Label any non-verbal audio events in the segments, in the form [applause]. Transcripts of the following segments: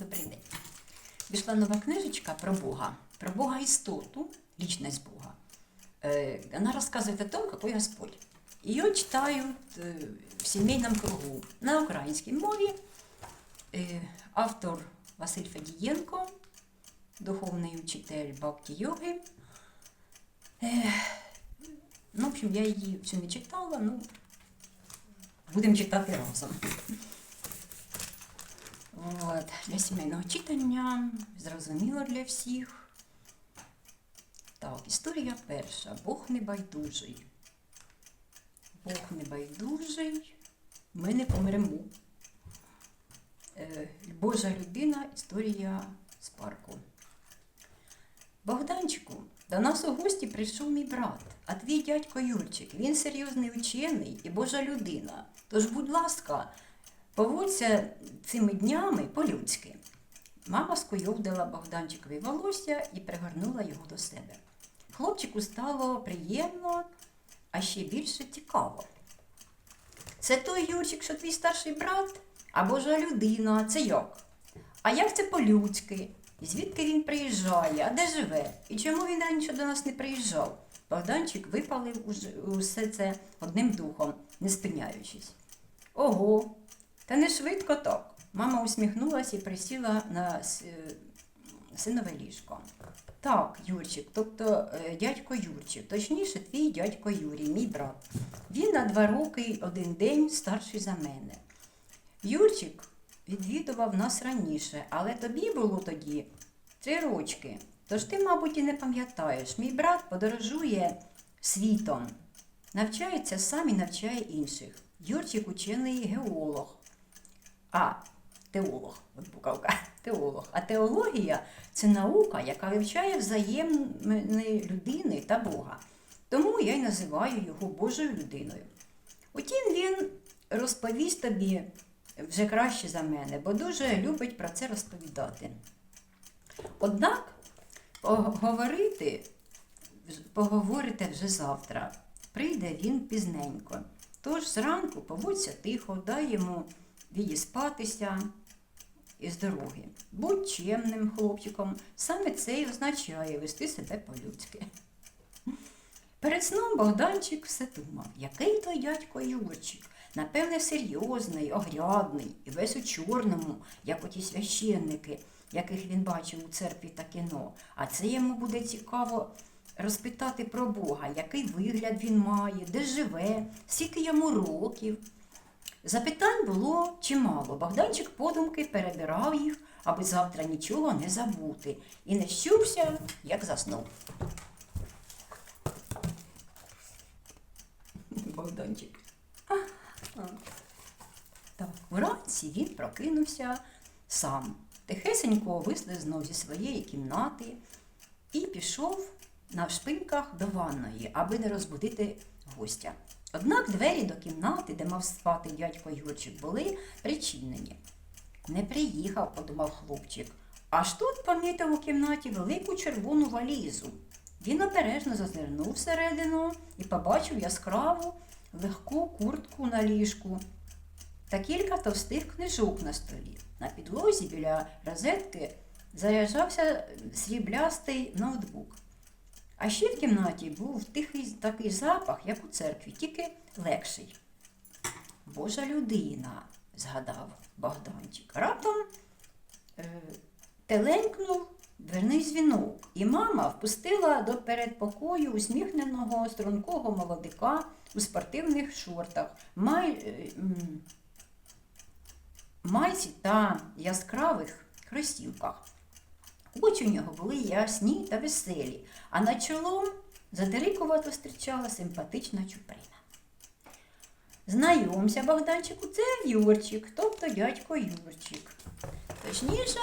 Добрий день. Вийшла нова книжечка про Бога, про Бога істоту, личность Бога. Э, Она рассказывает о том, какой Господь. Ее читают э, в семейном кругу на українській мові. Е, Автор Василь Федієнко, духовний учитель Бхакти йоги. Е, Ну, в общем, я її всю не читала, ну, будемо читати разом. От, для сімейного читання, зрозуміло для всіх. Так, історія перша. Бог небайдужий. Бог небайдужий, ми не помремо. Е, Божа людина, історія з парку. Богданчику, до нас у гості прийшов мій брат, а твій дядько Юрчик. Він серйозний учений і Божа людина. Тож, будь ласка, поводься цими днями по-людськи. Мама скуйовдила Богданчикові волосся і пригорнула його до себе. Хлопчику стало приємно, а ще більше цікаво. Це той Юрчик, що твій старший брат, а Божа людина, це як? А як це по-людськи? Звідки він приїжджає, а де живе? І чому він раніше до нас не приїжджав? Богданчик випалив усе це одним духом, не спиняючись. Ого, та не швидко так. Мама усміхнулася і присіла на е, синове ліжко. Так, Юрчик, тобто е, дядько Юрчик, точніше, твій дядько Юрій, мій брат. Він на два роки один день старший за мене. Юрчик відвідував нас раніше, але тобі було тоді три рочки. Тож ти, мабуть, і не пам'ятаєш. Мій брат подорожує світом, навчається сам і навчає інших. Юрчик учений геолог. А, теолог, от букавка, теолог. А теологія це наука, яка вивчає взаємини людини та Бога. Тому я й називаю його Божою людиною. Утім, він розповість тобі вже краще за мене, бо дуже любить про це розповідати. Однак поговорити, поговорите вже завтра. Прийде він пізненько. Тож зранку поводься тихо, дай йому відіспатися із дороги. Будь чемним хлопчиком, саме це і означає вести себе по-людськи. Перед сном Богданчик все думав, який той дядько Юрчик. Напевне, серйозний, огрядний і весь у чорному, як оті священники, яких він бачив у церкві та кіно. А це йому буде цікаво розпитати про Бога, який вигляд він має, де живе, скільки йому років. Запитань було чимало. Богданчик подумки перебирав їх, аби завтра нічого не забути, і не щувся, як заснув. Богданчик. Так, вранці він прокинувся сам. Тихесенько вислизнув зі своєї кімнати і пішов на шпильках до ванної, аби не розбудити гостя. Однак двері до кімнати, де мав спати дядько Юрчик, були причинені. Не приїхав, подумав хлопчик. Аж тут помітив у кімнаті велику червону валізу. Він обережно зазирнув всередину і побачив яскраву легку куртку на ліжку та кілька товстих книжок на столі. На підлозі біля розетки заряджався сріблястий ноутбук. А ще в кімнаті був тихий такий запах, як у церкві, тільки легший. Божа людина, згадав Богданчик. Раптом е, теленькнув дверний дзвінок, і мама впустила до передпокою усміхненого стрункого молодика у спортивних шортах, май, е, майці та яскравих кросівках. Очі у нього були ясні та веселі, а над чолом задирикувато зустрічала симпатична чуприна. Знайомся, Богданчику, це Юрчик, тобто дядько Юрчик. Точніше,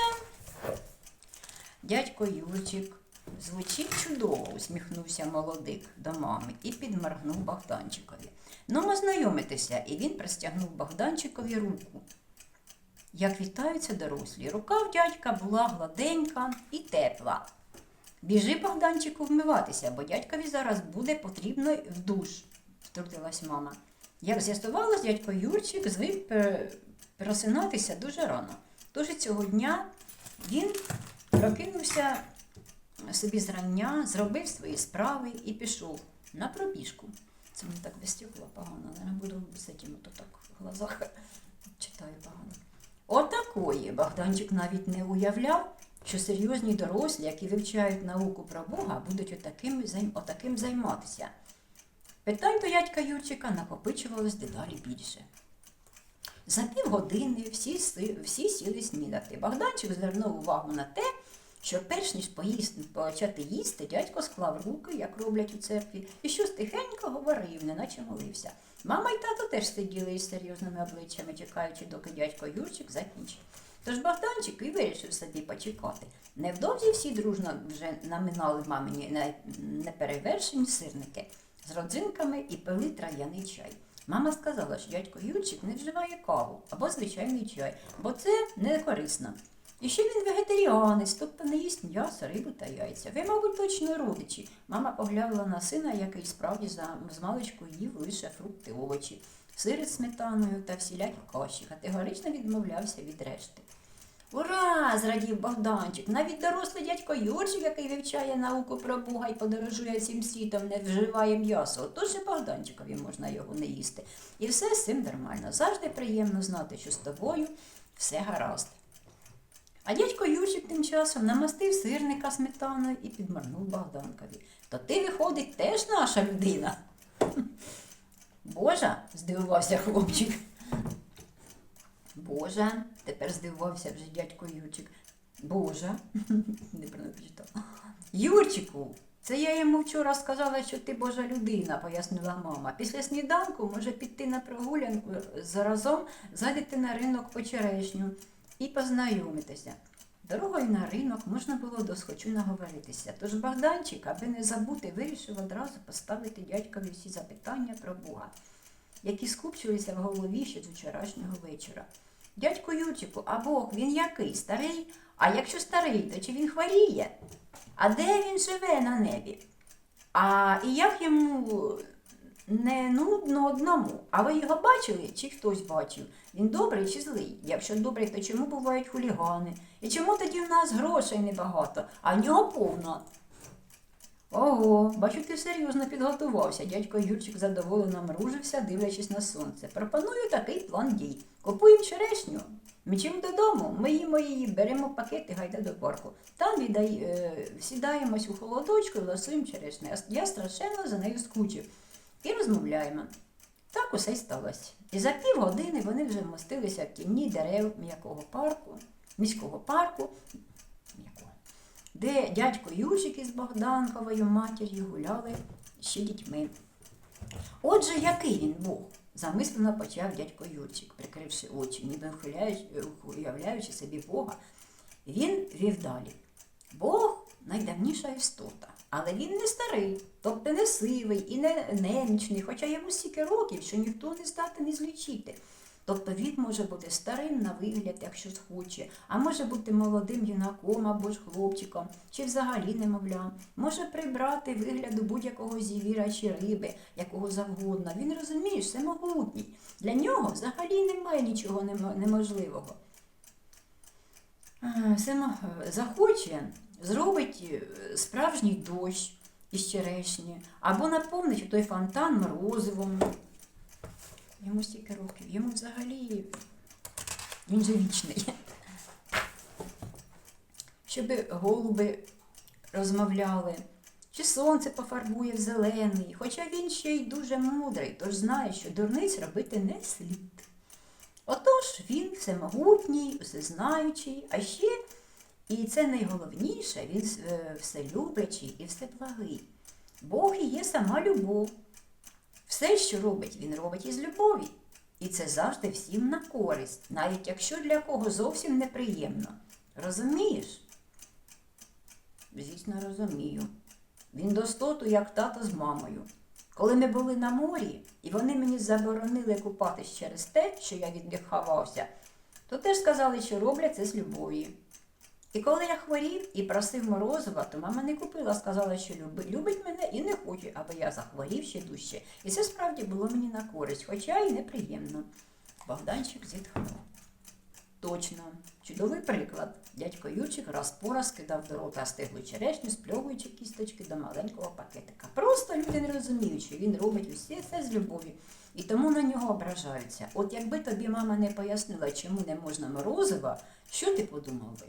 дядько Юрчик. Звучить чудово, усміхнувся молодик до мами і підморгнув Богданчикові. Ну, ми знайомитися, і він простягнув Богданчикові руку. Як вітаються дорослі, рука в дядька була гладенька і тепла. Біжи, Богданчику, вмиватися, бо дядькові зараз буде потрібно в душ, втрутилась мама. Як з'ясувалось, дядько Юрчик звик просинатися дуже рано. Тож цього дня Він прокинувся собі зрання, зробив свої справи і пішов на пробіжку. Це мені так без стекла погано, не буду з цим так в глазах читаю погано. Отакої Богданчик навіть не уявляв, що серйозні дорослі, які вивчають науку про Бога, будуть отаким, отаким займатися. Питань до дядька Юрчика накопичувалось дедалі більше. За півгодини всі, всі сіли снідати. Богданчик звернув увагу на те, що перш ніж поїсти, почати їсти, дядько склав руки, як роблять у церкві, і щось тихенько говорив, неначе молився. Мама й тато теж сиділи із серйозними обличчями, чекаючи, доки дядько Юрчик закінчить. Тож Богданчик і вирішив собі почекати. Невдовзі всі дружно вже наминали мамині неперевершені сирники з родзинками і пили трав'яний чай. Мама сказала, що дядько Юрчик не вживає каву або звичайний чай, бо це не корисно. І ще він вегетаріанець, тобто не їсть м'ясо, рибу та яйця. Ви, мабуть, точно родичі. Мама поглянула на сина, який справді з маличку їв лише фрукти, овочі, сири з сметаною та всілякі каші. Категорично відмовлявся від решти. Ура! зрадів Богданчик. Навіть дорослий дядько Юрчик, який вивчає науку про Бога і подорожує цим світом, не вживає м'ясо. Отож і Богданчикові можна його не їсти. І все з цим нормально. Завжди приємно знати, що з тобою все гаразд. А дядько Юрчик тим часом намастив сирника сметаною і підморнув Богданкові. То ти, виходить, теж наша людина. Божа, здивувався хлопчик. Божа, тепер здивувався вже дядько Юрчик. Божа, неправильно прочитав. Юрчику, це я йому вчора сказала, що ти Божа людина, пояснила мама. Після сніданку може піти на прогулянку заразом зайдете на ринок по черешню і познайомитися. Дорогою на ринок можна було досхочу наговоритися. Тож Богданчик, аби не забути, вирішив одразу поставити дядькові всі запитання про Бога, які скупчилися в голові ще з вчорашнього вечора. Дядько Юрчику, а Бог він який? Старий? А якщо старий, то чи він хворіє? А де він живе на небі? А і як йому не нудно одному? А ви його бачили, чи хтось бачив? Він добрий чи злий? Якщо добрий, то чому бувають хулігани? І чому тоді в нас грошей небагато, а в нього повно? Ого, бачу, ти серйозно підготувався. Дядько Юрчик задоволено мружився, дивлячись на сонце. Пропоную такий план дій. Купуємо черешню, мчимо додому, ми їмо її, беремо пакети, гайда до парку. Там віддай, е, сідаємось у холодочку і ласуємо черешню. Я страшенно за нею скучив. І розмовляємо. Так усе й сталося. І за півгодини вони вже вмостилися в тіні дерев м'якого парку, міського парку, де дядько Юрчик із Богданковою матір'ю гуляли ще дітьми. Отже, який він був? замислено почав дядько Юрчик, прикривши очі, ніби уявляючи собі Бога. Він вів далі. Бог найдавніша істота, але він не старий, тобто не сивий і не немічний, хоча йому стільки років, що ніхто не здатний злічити. Тобто він може бути старим на вигляд, якщо схоче, а може бути молодим юнаком або ж хлопчиком, чи взагалі немовлям, може прибрати вигляду будь-якого зівіра чи риби, якого завгодно. Він розумієш, всемогутній. Для нього взагалі немає нічого неможливого. Е, Всемо- е, захоче, зробить е, справжній дощ із черешні, або наповнить той фонтан морозивом. Йому стільки років, йому взагалі він же вічний. Щоб голуби розмовляли, чи сонце пофарбує в зелений, хоча він ще й дуже мудрий, тож знає, що дурниць робити не слід. Отож він всемогутній, всезнаючий, а ще, і це найголовніше, він е, вселюблячий і всеблагий. Бог і є сама любов. Все, що робить, він робить із любові. І це завжди всім на користь, навіть якщо для кого зовсім неприємно. Розумієш? Звісно, розумію. Він достоту, як тато з мамою. Коли ми були на морі, і вони мені заборонили купатись через те, що я від них ховався, то теж сказали, що роблять це з любові. І коли я хворів і просив морозива, то мама не купила, сказала, що люби- любить мене і не хоче, аби я захворів ще дужче. І це справді було мені на користь, хоча й неприємно. Богданчик зітхнув. Точно, чудовий приклад. Дядько Юрчик раз по раз кидав до рота стиглу черешню, спльовуючи кісточки до маленького пакетика. Просто люди не розуміють, що він робить усе це з любові. І тому на нього ображаються. От якби тобі мама не пояснила, чому не можна морозива, що ти подумав би?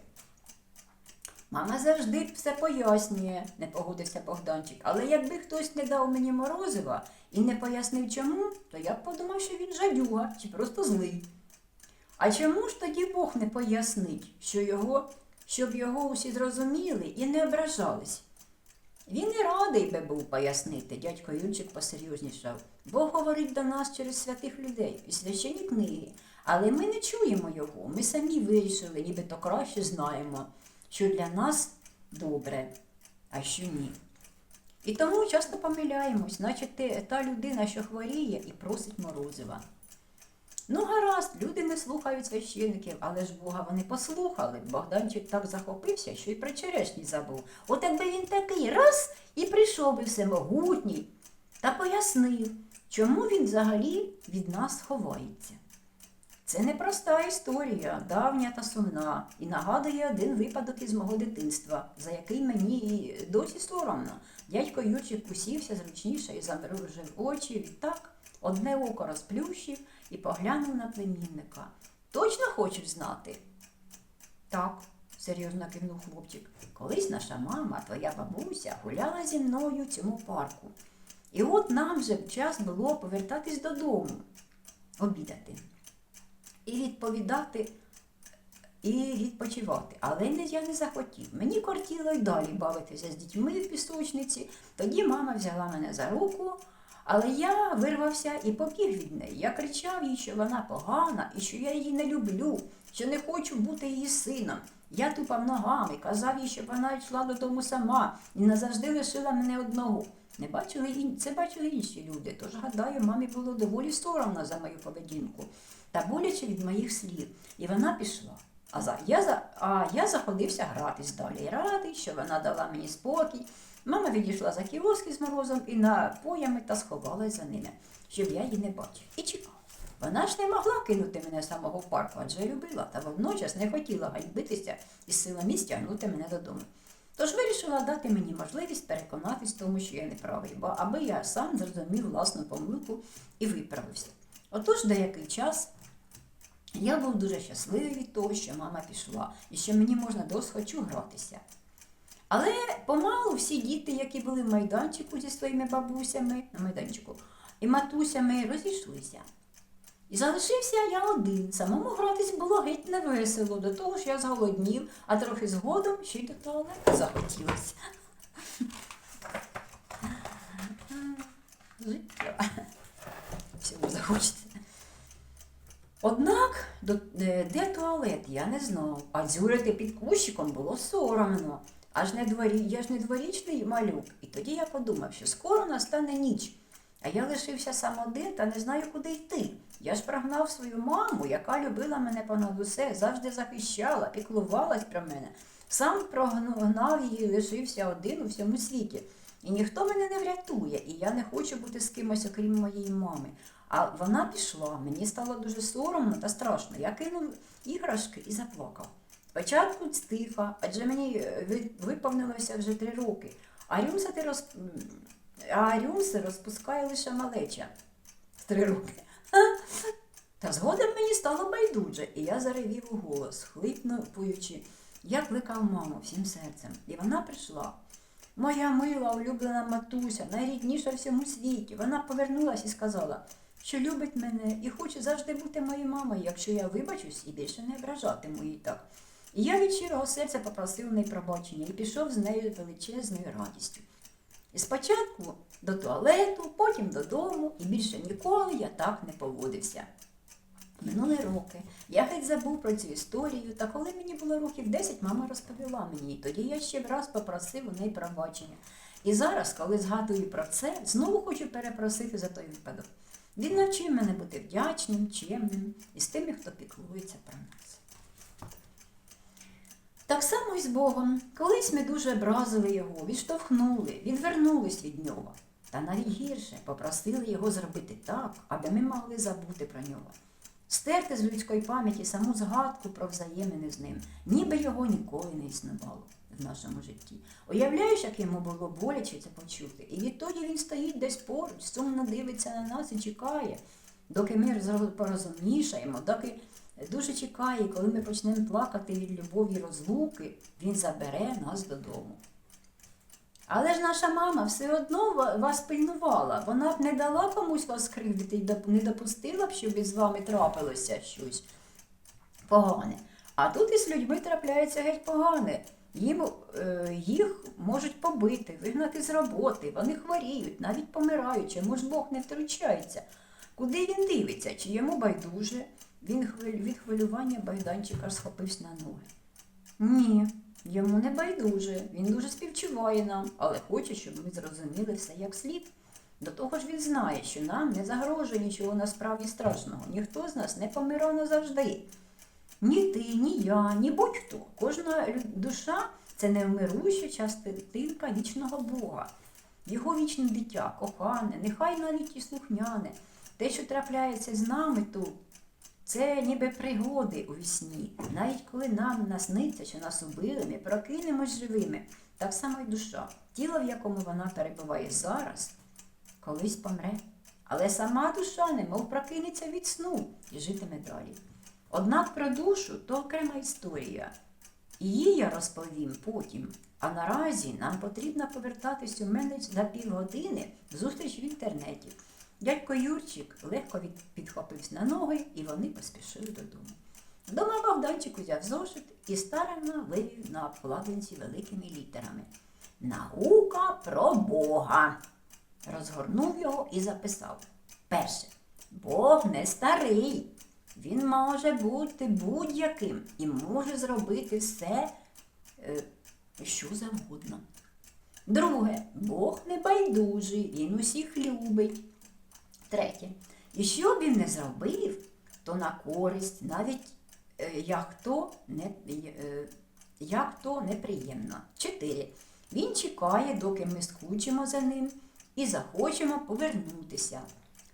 Мама завжди все пояснює, не погодився Богданчик. Але якби хтось не дав мені морозива і не пояснив чому, то я б подумав, що він жадюга чи просто злий. А чому ж тоді Бог не пояснить, що його, щоб його усі зрозуміли і не ображались? Він і радий би був пояснити, дядько Юрчик посерйознішав. Бог говорить до нас через святих людей і священні книги, але ми не чуємо його. Ми самі вирішили, нібито краще знаємо, що для нас добре, а що ні. І тому часто помиляємось, ти та людина, що хворіє і просить морозива. Ну, гаразд, люди не слухають священиків, але ж Бога вони послухали. Богданчик так захопився, що й про черешні забув. От якби він такий раз і прийшов би всемогутній та пояснив, чому він взагалі від нас ховається. Це непроста історія, давня та сумна, і нагадує один випадок із мого дитинства, за який мені досі соромно. Дядько Юрчик усівся зручніше і замружив очі. Відтак одне око розплющив і поглянув на племінника. Точно хочеш знати? Так, серйозно кивнув хлопчик. Колись наша мама, твоя бабуся, гуляла зі мною в цьому парку. І от нам вже час було повертатись додому, обідати. І відповідати, і відпочивати. Але я не захотів. Мені кортіло й далі бавитися з дітьми в пісочниці. Тоді мама взяла мене за руку, але я вирвався і побіг від неї. Я кричав їй, що вона погана і що я її не люблю, що не хочу бути її сином. Я тупав ногами, казав їй, щоб вона йшла додому сама і назавжди лишила мене одного. Не бачили ін- це бачили інші люди, тож гадаю, мамі було доволі соромно за мою поведінку та боляче від моїх слів. І вона пішла. А, за, я, за, а я заходився гратись далі. Радий, що вона дала мені спокій. Мама відійшла за кіоски з морозом і напоями та сховалась за ними, щоб я її не бачив. І чекав. Вона ж не могла кинути мене самого в парку, адже любила, та водночас не хотіла ганьбитися і силами стягнути мене додому. Тож вирішила дати мені можливість переконатись в тому, що я не правий, бо аби я сам зрозумів власну помилку і виправився. Отож, деякий час я був дуже щасливий від того, що мама пішла, і що мені можна досхочу гратися. Але помалу всі діти, які були в майданчику зі своїми бабусями на майданчику і матусями, розійшлися. І залишився я один. Самому гратись було геть невесело, до того ж я зголоднів, а трохи згодом ще й до туалету захотілося. [laughs] Життя. Всього захочеться. Однак, де, де туалет, я не знав, а дзюрити під кущиком було соромно. Аж не дворі, я ж не дворічний малюк. І тоді я подумав, що скоро настане ніч. А я лишився сам один та не знаю, куди йти. Я ж прогнав свою маму, яка любила мене понад усе, завжди захищала, піклувалась про мене. Сам прогнав її, лишився один у всьому світі. І ніхто мене не врятує, і я не хочу бути з кимось, окрім моєї мами. А вона пішла, мені стало дуже соромно та страшно. Я кинув іграшки і заплакав. Спочатку стиха, адже мені е, виповнилося вже три роки. А рюмсати роз... а рюмси розпускає лише малеча з три роки. Та згодом мені стало байдуже, і я заревів у голос, хлипнуючи. Я кликав маму всім серцем, і вона прийшла. Моя мила улюблена матуся, найрідніша в всьому світі. Вона повернулася і сказала, що любить мене і хоче завжди бути моєю мамою, якщо я вибачусь і більше не ображатиму її так. І я від щирого серця попросив у неї пробачення і пішов з нею величезною радістю. І спочатку до туалету, потім додому, і більше ніколи я так не поводився. Минули роки. Я геть забув про цю історію, та коли мені було років 10, мама розповіла мені, і тоді я ще раз попросив у неї пробачення. І зараз, коли згадую про це, знову хочу перепросити за той випадок. Він навчив мене бути вдячним, чемним і з тими, хто піклується про нас. Так само і з Богом. Колись ми дуже образили його, відштовхнули, відвернулись від нього. Та навіть гірше попросили його зробити так, аби ми могли забути про нього. Стерти з людської пам'яті саму згадку про взаємини з ним, ніби його ніколи не існувало в нашому житті. Уявляєш, як йому було боляче це почути. І відтоді він стоїть десь поруч, сумно дивиться на нас і чекає, доки ми роз- порозумнішаємо, доки дуже чекає, коли ми почнемо плакати від любові розлуки, він забере нас додому. Але ж наша мама все одно вас пильнувала. Вона б не дала комусь вас скривдити і не допустила б, щоб із вами трапилося щось погане. А тут із людьми трапляється геть погане. Їм, е, їх можуть побити, вигнати з роботи, вони хворіють, навіть помирають, чому ж Бог не втручається. Куди він дивиться? Чи йому байдуже? Він від хвилювання байданчика схопився на ноги. Ні, йому не байдуже. Він дуже співчуває нам, але хоче, щоб ми зрозуміли все як слід. До того ж він знає, що нам не загрожує нічого насправді страшного. Ніхто з нас не помирав назавжди. Ні ти, ні я, ні будь-хто. Кожна душа це невмируща частинка вічного Бога. Його вічне дитя, кохане, нехай навіть і слухняне. Те, що трапляється з нами тут, це ніби пригоди у вісні. Навіть коли нам насниться, що нас убили, ми прокинемось живими. Так само й душа. Тіло, в якому вона перебуває зараз, колись помре. Але сама душа, немов прокинеться від сну і житиме далі. Однак про душу то окрема історія. Її я розповім потім. А наразі нам потрібно повертатись у мене за півгодини зустріч в інтернеті. Дядько Юрчик легко підхопився на ноги, і вони поспішили додому. Дома Богданчик узяв зошит і старанно вивів на обкладинці великими літерами. Наука про Бога. Розгорнув його і записав. Перше. Бог не старий. Він може бути будь-яким і може зробити все, е, що завгодно. Друге, Бог не байдужий, він усіх любить. Третє. І що б він не зробив, то на користь, навіть е, як то, не, е, як то неприємно. Чотири. Він чекає, доки ми скучимо за ним і захочемо повернутися.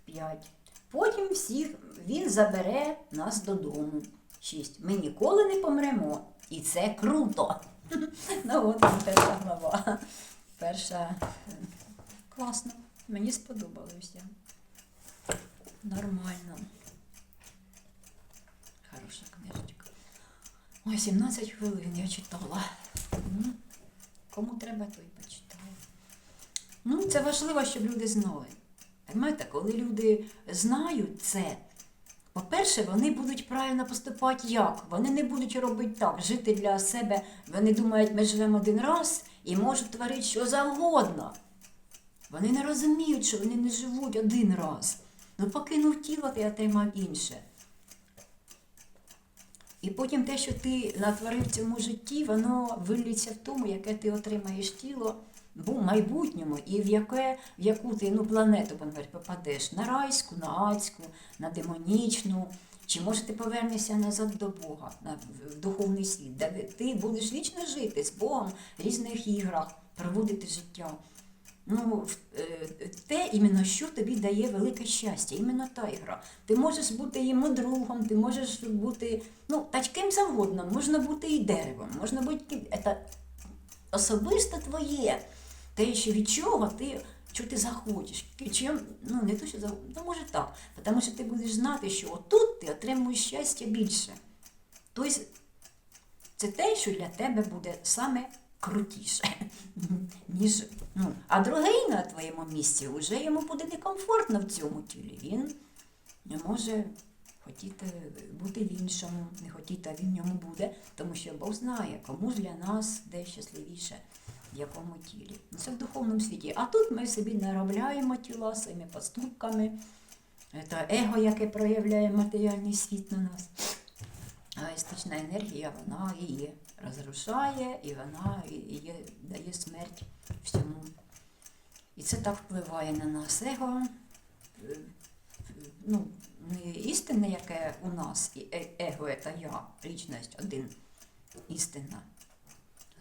П'ять. Потім всіх він забере нас додому. Шість. Ми ніколи не помремо. І це круто. [laughs] Ну от перша глава. Перша е, класно. Мені сподобалося. Нормально. Хороша книжечка. Ой, 17 хвилин я читала. Ну, Кому треба, той почитає. Ну, це важливо, щоб люди знали. Понимаєте, коли люди знають це, по-перше, вони будуть правильно поступати як? Вони не будуть робити так, жити для себе. Вони думають, ми живемо один раз і можуть творити що завгодно. Вони не розуміють, що вони не живуть один раз. Ну, покинув тіло, ти отримав інше. І потім те, що ти натворив в цьому житті, воно виллється в тому, яке ти отримаєш тіло в майбутньому, і в, яке, в яку ти ну, планету будемо говорити, попадеш на райську, на адську, на демонічну. Чи може ти повернешся назад до Бога, в духовний світ, де ти будеш вічно жити з Богом в різних іграх, проводити життя. Ну, е, те іменно, що тобі дає велике щастя, іменно та ігра. Ти можеш бути йому другом, ти можеш бути ну, та завгодно, можна бути і деревом, можна бути це особисто твоє. Те, що від чого ти, що ти захочеш. Чим, ну, не то, що захочеш, ну, може так. Тому що ти будеш знати, що отут ти отримуєш щастя більше. Тобто це те, що для тебе буде саме крутіше, [laughs] ніж. Ну, а другий на твоєму місці вже йому буде некомфортно в цьому тілі. Він не може хотіти бути в іншому, не хотіти, а він в ньому буде, тому що Бог знає, кому для нас де щасливіше, в якому тілі. Ну, Це в духовному світі. А тут ми собі наробляємо тіла своїми поступками, це его, яке проявляє матеріальний світ на нас. А естетична енергія, вона її розрушає, і вона і- і дає смерть всьому. І це так впливає на нас. Его, е, ну, не істинне, яке у нас, і е- его це я, лічність один істинна.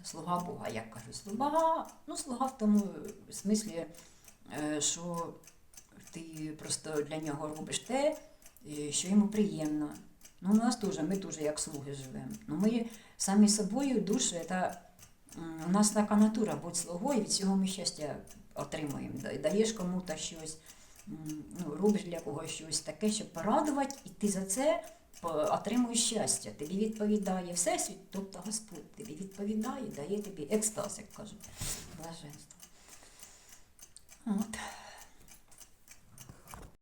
Слуга Бога, як кажу, слуга, ну, слуга в тому смислі, е, що ти просто для нього робиш те, що йому приємно. Ну, у нас теж, ми теж як слуги живемо. Ну, ми самі собою душу, це у нас така натура бути слугою, від цього ми щастя отримуємо. Да- Даєш комусь щось, ну, робиш для когось щось таке, щоб порадувати, і ти за це отримуєш щастя. Тобі відповідає Всесвіт, тобто Господь тобі відповідає, дає тобі екстаз, як кажуть, блаженство. От.